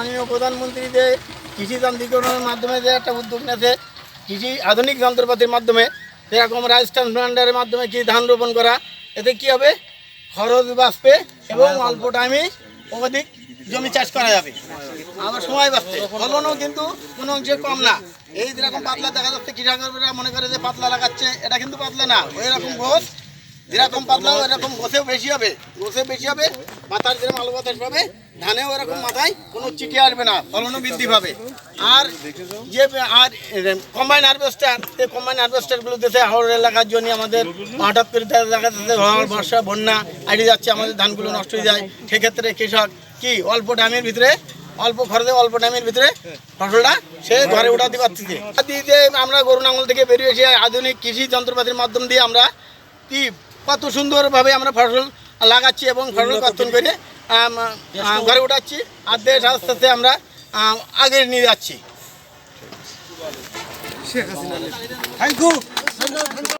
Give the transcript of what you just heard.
মাননীয় প্রধানমন্ত্রী যে কৃষি যান্ত্রিকরণের মাধ্যমে যে একটা উদ্যোগ নিয়েছে, কৃষি আধুনিক যন্ত্রপাতির মাধ্যমে, যেরকম রাজস্থান ব্র্যান্ডের মাধ্যমে কি ধান রোপণ করা, এতে কি হবে? খরচ বাঁচবে এবং অল্প টাইমে অধিক জমি চাষ করা যাবে। আবার সময় বাঁচবে। ফলনও কিন্তু কোনো অংশে কম না। এই যেরকম পাতলা দেখা যাচ্ছে কৃষকরা মনে করে যে পাতলা লাগাচ্ছে, এটা কিন্তু পাতলা না। ওই রকম গোছ যেরকম পাতলা এরকম গোছেও বেশি হবে গোছে বেশি হবে মাথার যেরকম আলু বাতাস পাবে ধানেও এরকম মাথায় কোনো চিঠি আসবে না, ফলনও বৃদ্ধি পাবে। আর যে, আর কম্বাইন হারভেস্টার এই কম্বাইন হারভেস্টারগুলো দেশে হাওড় এলাকার জন্য আমাদের হঠাৎ করে দেখা যাচ্ছে ঝড়, বর্ষা, বন্যা আইডি যাচ্ছে, আমাদের ধানগুলো নষ্ট হয়ে যায়। সেক্ষেত্রে কৃষক কি, অল্প টাইমের ভিতরে, অল্প খরচে অল্প টাইমের ভিতরে ফসলটা সে ঘরে উঠাতে পারতেছে? আমরা গরু নাঙ্গল থেকে বেরিয়ে এসে আধুনিক কৃষি যন্ত্রপাতির মাধ্যম দিয়ে আমরা কত সুন্দরভাবে আমরা ফসল লাগাচ্ছি এবং ফসল কর্তন করে ঘরে উঠাচ্ছি আর দেশ আস্তে আস্তে আমরা আম, আগে নিয়ে যাচ্ছি। Thank you